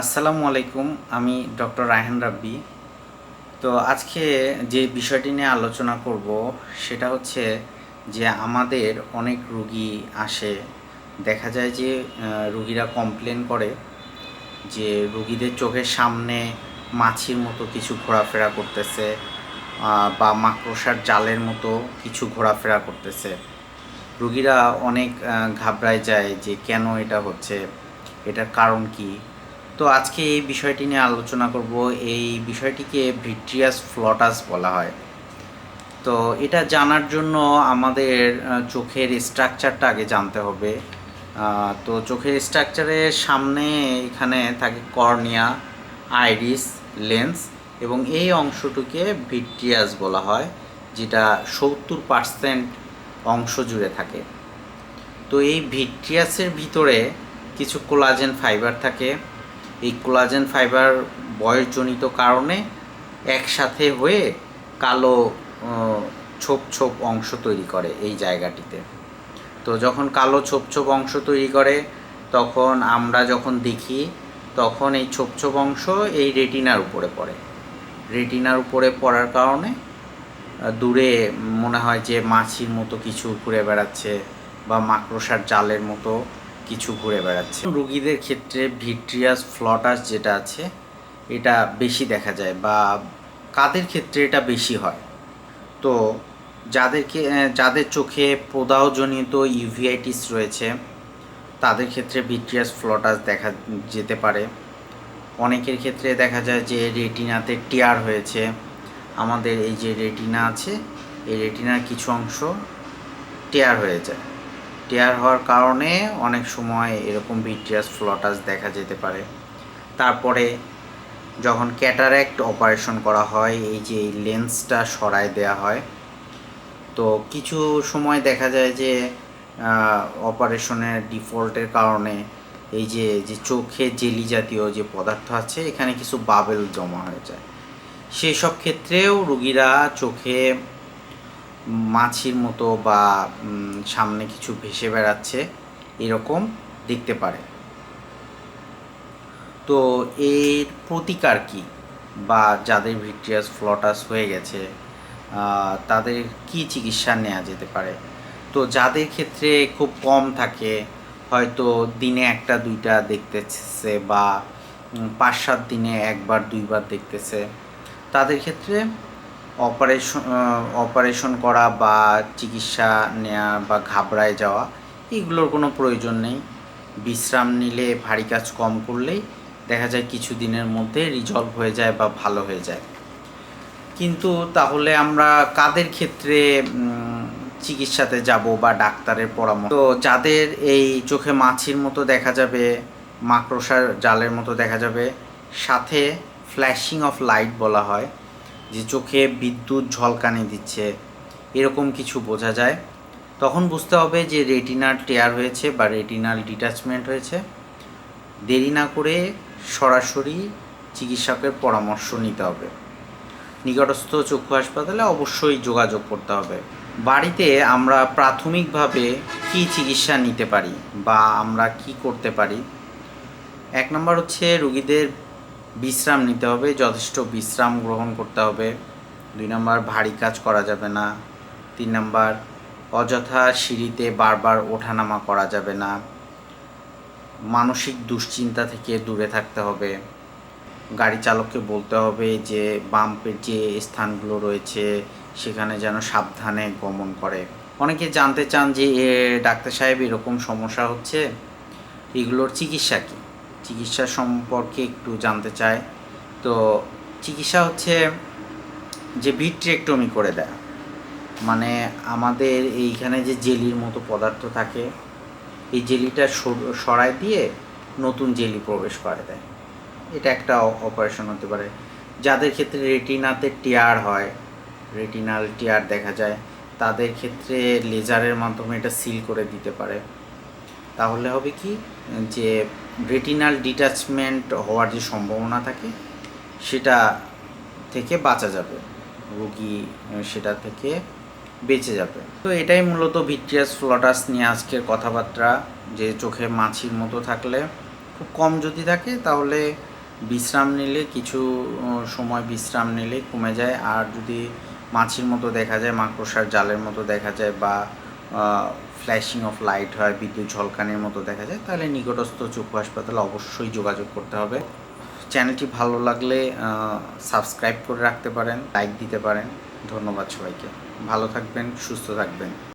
আসসালামু আলাইকুম, আমি ডক্টর রায়হান রাব্বি। তো আজকে যে বিষয়টি নিয়ে আলোচনা করব, সেটা হচ্ছে যে আমাদের অনেক রুগী আসে। দেখা যায় যে রুগীরা কমপ্লেন করে যে রুগীদের চোখের সামনে মাছির মতো কিছু ঘোরাফেরা করতেছে বা মাকড়সার জালের মতো কিছু ঘোরাফেরা করতেছে। রুগীরা অনেক ঘাবড়ায় যায় যে কেন এটা হচ্ছে, এটার কারণ কি? তো আজকে এই বিষয়টি নিয়ে আলোচনা করব। এই বিষয়টিকে ভিট্রিয়াস ফ্লটাস বলা হয়। তো এটা জানার জন্য আমাদের চোখের স্ট্রাকচারটা আগে জানতে হবে। তো চোখের স্ট্রাকচারের সামনে এখানে থাকে কর্নিয়া, আইরিস, লেন্স এবং এই অংশটুকে ভিট্রিয়াস বলা হয়, যেটা সত্তর পার্সেন্ট অংশ জুড়ে থাকে। তো এই ভিট্রিয়াসের ভিতরে কিছু কোলাজেন ফাইবার থাকে। এই কোলাজেন ফাইবার বয়সজনিত কারণে একসাথে হয়ে কালো ছোপ ছোপ অংশ তৈরি করে এই জায়গাটিতে। তো যখন কালো ছোপ ছোপ অংশ তৈরি করে, তখন আমরা যখন দেখি, তখন এই ছোপ ছোপ অংশ এই রেটিনার উপরে পড়ে। রেটিনার উপরে পড়ার কারণে দূরে মনে হয় যে মাছির মতো কিছু ঘুরে বেড়াচ্ছে বা মাকড়সার জালের মতো কিছু ঘুরে বেড়াচ্ছে। রুগীদের ক্ষেত্রে ভিট্রিয়াস ফ্লটাস যেটা আছে, এটা বেশি দেখা যায় বা কাদের ক্ষেত্রে এটা বেশি হয়? তো যাদেরকে যাদের চোখে প্রদাহজনিত ইউভিআইটিস রয়েছে, তাদের ক্ষেত্রে ভিট্রিয়াস ফ্লটাস দেখা যেতে পারে। অনেকের ক্ষেত্রে দেখা যায় যে রেটিনাতে টিয়ার হয়েছে। আমাদের এই যে রেটিনা আছে, এই রেটিনার কিছু অংশ টিয়ার হয়ে যায়। টেয়ার হওয়ার কারণে অনেক সময় এরকম ভিট্রিয়াস ফ্লটাস দেখা যেতে পারে। তারপরে যখন ক্যাটারেক্ট অপারেশন করা হয়, এই যে এই লেন্সটা সরায় দেওয়া হয়, তো কিছু সময় দেখা যায় যে অপারেশনের ডিফল্টের কারণে এই যে যে চোখে জেলি জাতীয় যে পদার্থ আছে, এখানে কিছু বাবেল জমা হয়ে যায়। সেই সব ক্ষেত্রেও রুগীরা চোখে মাছির মতো বা সামনে কিছু ভেসে বেড়াচ্ছে, এরকম দেখতে পারে। তো এর প্রতিকার কি? বা যাদের ভিট্রিয়াস ফ্লটাস হয়ে গেছে তাদের কি চিকিৎসা নেওয়া যেতে পারে? তো যাদের ক্ষেত্রে খুব কম থাকে, হয়তো দিনে একটা, দুইটা দেখতেছে বা পাঁচ সাত দিনে একবার, দুইবার দেখতেছে, তাদের ক্ষেত্রে অপারেশন অপারেশন করা বা চিকিৎসা নেওয়া বা ঘাবড়ায় যাওয়া, এগুলোর কোনো প্রয়োজন নেই। বিশ্রাম নিলে ভারী কাজ কম করলেই দেখা যায় কিছু দিনের মধ্যে রিজলভ হয়ে যায় বা ভালো হয়ে যায়। কিন্তু তাহলে আমরা কাদের ক্ষেত্রে চিকিৎসাতে যাব বা ডাক্তারের পরামর্শ? তো যাদের এই চোখে মাছির মতো দেখা যাবে, মাকড়সার জালের মতো দেখা যাবে, সাথে ফ্ল্যাশিং অফ লাইট বলা হয় যে চোখে বিদ্যুৎ ঝলকানি দিচ্ছে, এরকম কিছু বোঝা যায়? তখন বুঝতে হবে যে রেটিনাল টেয়ার হয়েছে বা রেটিনাল ডিটাচমেন্ট হয়েছে। দেরি না করে সরাসরি চিকিৎসকের পরামর্শ নিতে হবে। নিকটস্থ চক্ষু হাসপাতালে অবশ্যই যোগাযোগ করতে হবে। বাড়িতে আমরা প্রাথমিকভাবে কি চিকিৎসা নিতে পারি বা আমরা কি করতে পারি? এক নম্বর হচ্ছে রুগীদের বিশ্রাম নিতে হবে, যথেষ্ট বিশ্রাম গ্রহণ করতে হবে। দুই নম্বর, ভারী কাজ করা যাবে না। তিন নম্বর, অযথা সিঁড়িতে বারবার ওঠানামা করা যাবে না। মানসিক দুশ্চিন্তা থেকে দূরে থাকতে হবে। গাড়ি চালককে বলতে হবে যে, বাম্পের যে স্থানগুলো রয়েছে, সেখানে যেন সাবধানে গমন করে। অনেকে জানতে চান যে ডাক্তার সাহেব এরকম সমস্যা হচ্ছে? এগুলোর চিকিৎসা কী? চিকিৎসা সম্পর্কে একটু জানতে চাই তো চিকিৎসা হচ্ছে যে ভিট্রেক্টমি করে দেয়। মানে আমাদের এইখানে যে জেলির মতো পদার্থ থাকে, এই জেলিটা সর- সরায় দিয়ে নতুন জেলি প্রবেশ করে দেয়। এটা একটা অপারেশন হতে পারে। যাদের ক্ষেত্রে রেটিনাতে টিয়ার হয় রেটিনাল টিয়ার দেখা যায়, তাদের ক্ষেত্রে লেজারের মাধ্যমে এটা সিল করে দিতে পারে। তাহলে হবে কি, যে রেটিনাল ডিটাচমেন্ট হওয়ার যে সম্ভাবনা থাকে, সেটা থেকে বাঁচা যাবে। রুগী সেটা থেকে বেঁচে যাবে। তো এটাই মূলত ভিট্রিয়াস ফ্লটাস নিয়ে আজকের কথাবার্তা। যে চোখে মাছির মতো থাকলে খুব কম যদি থাকে, তাহলে বিশ্রাম নিলে কিছু সময় বিশ্রাম নিলে কমে যায়। আর যদি মাছির মতো দেখা যায়, মাকড়সার জালের মতো দেখা যায় বা ফ্ল্যাশিং অফ লাইট হয়, বিদ্যুৎ ঝলকানির মতো দেখা যায়, তাহলে নিকটস্থ চক্ষু হাসপাতালে অবশ্যই যোগাযোগ করতে হবে। চ্যানেলটি ভালো লাগলে সাবস্ক্রাইব করে রাখতে পারেন লাইক দিতে পারেন। ধন্যবাদ সবাইকে। ভালো থাকবেন, সুস্থ থাকবেন।